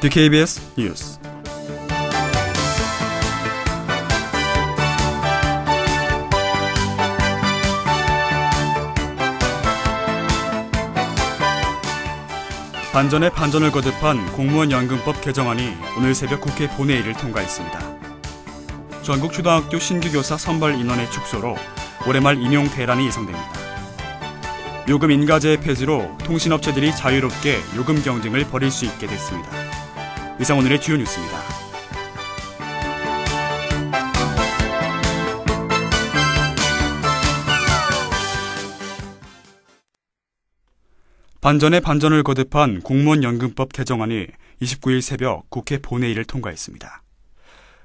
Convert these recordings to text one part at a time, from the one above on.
DKBS 뉴스 반전에 반전을 거듭한 공무원 연금법 개정안이 오늘 새벽 국회 본회의를 통과했습니다. 전국 초등학교 신규 교사 선발 인원의 축소로 올해 말 임용 대란이 예상됩니다. 요금 인가제 폐지로 통신업체들이 자유롭게 요금 경쟁을 벌일 수 있게 됐습니다. 이상 오늘의 주요 뉴스입니다. 반전에 반전을 거듭한 공무원 연금법 개정안이 29일 새벽 국회 본회의를 통과했습니다.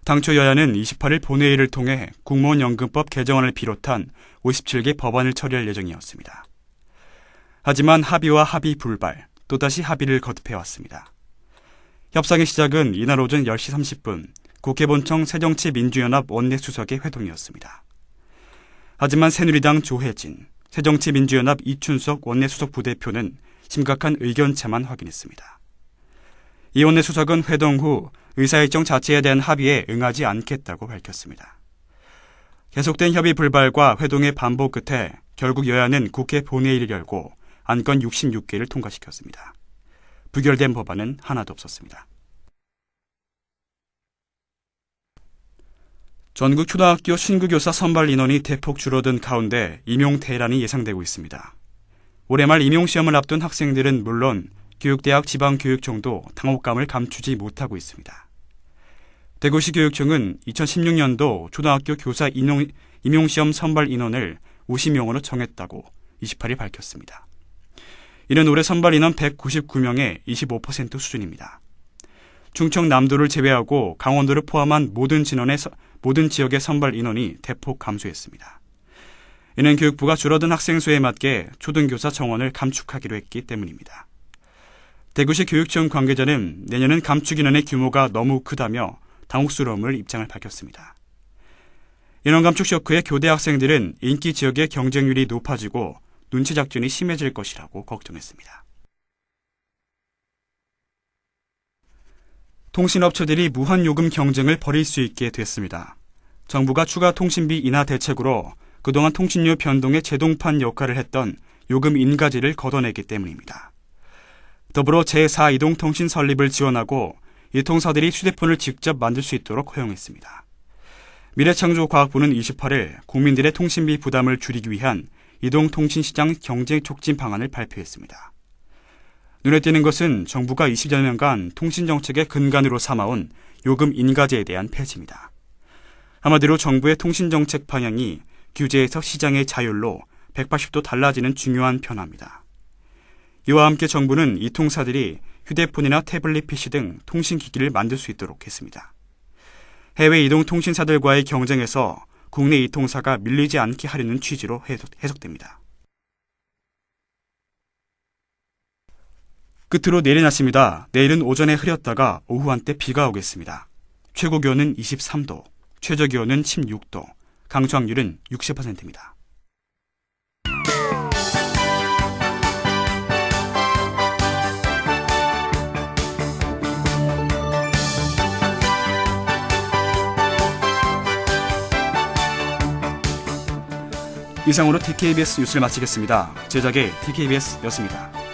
당초 여야는 28일 본회의를 통해 공무원 연금법 개정안을 비롯한 57개 법안을 처리할 예정이었습니다. 하지만 합의와 합의 불발, 또다시 합의를 거듭해왔습니다. 협상의 시작은 이날 오전 10시 30분 국회 본청 새정치민주연합 원내수석의 회동이었습니다. 하지만 새누리당 조혜진, 새정치민주연합 이춘석 원내수석 부대표는 심각한 의견차만 확인했습니다. 이 원내수석은 회동 후 의사일정 자체에 대한 합의에 응하지 않겠다고 밝혔습니다. 계속된 협의 불발과 회동의 반복 끝에 결국 여야는 국회 본회의를 열고 안건 66개를 통과시켰습니다. 부결된 법안은 하나도 없었습니다. 전국 초등학교 신규 교사 선발 인원이 대폭 줄어든 가운데 임용 대란이 예상되고 있습니다. 올해 말 임용 시험을 앞둔 학생들은 물론 교육대학 지방교육청도 당혹감을 감추지 못하고 있습니다. 대구시 교육청은 2016년도 초등학교 교사 인용, 임용시험 선발 인원을 50명으로 정했다고 28일 밝혔습니다. 이는 올해 선발 인원 199명의 25% 수준입니다. 충청 남도를 제외하고 강원도를 포함한 모든 진원의 모든 지역의 선발 인원이 대폭 감소했습니다. 이는 교육부가 줄어든 학생 수에 맞게 초등교사 정원을 감축하기로 했기 때문입니다. 대구시 교육청 관계자는 내년은 감축 인원의 규모가 너무 크다며 당혹스러움을 입장을 밝혔습니다. 인원 감축 쇼크에 교대 학생들은 인기 지역의 경쟁률이 높아지고 눈치 작전이 심해질 것이라고 걱정했습니다. 통신업체들이 무한 요금 경쟁을 벌일 수 있게 됐습니다. 정부가 추가 통신비 인하 대책으로 그동안 통신료 변동의 제동판 역할을 했던 요금 인가제를 걷어내기 때문입니다. 더불어 제4이동통신 설립을 지원하고 이 통사들이 휴대폰을 직접 만들 수 있도록 허용했습니다. 미래창조과학부는 28일 국민들의 통신비 부담을 줄이기 위한 이동통신시장 경쟁 촉진 방안을 발표했습니다. 눈에 띄는 것은 정부가 20여 년간 통신정책의 근간으로 삼아온 요금 인가제에 대한 폐지입니다. 한마디로 정부의 통신정책 방향이 규제에서 시장의 자율로 180도 달라지는 중요한 변화입니다. 이와 함께 정부는 이 통사들이 휴대폰이나 태블릿 PC 등 통신기기를 만들 수 있도록 했습니다. 해외 이동통신사들과의 경쟁에서 국내 이통사가 밀리지 않게 하려는 취지로 해석, 됩니다 끝으로 내일 날씨입니다. 내일은 오전에 흐렸다가 오후 한때 비가 오겠습니다. 최고 기온은 23도, 최저 기온은 16도, 강수확률은 60%입니다. 이상으로 TKBS 뉴스를 마치겠습니다. 제작의 TKBS였습니다.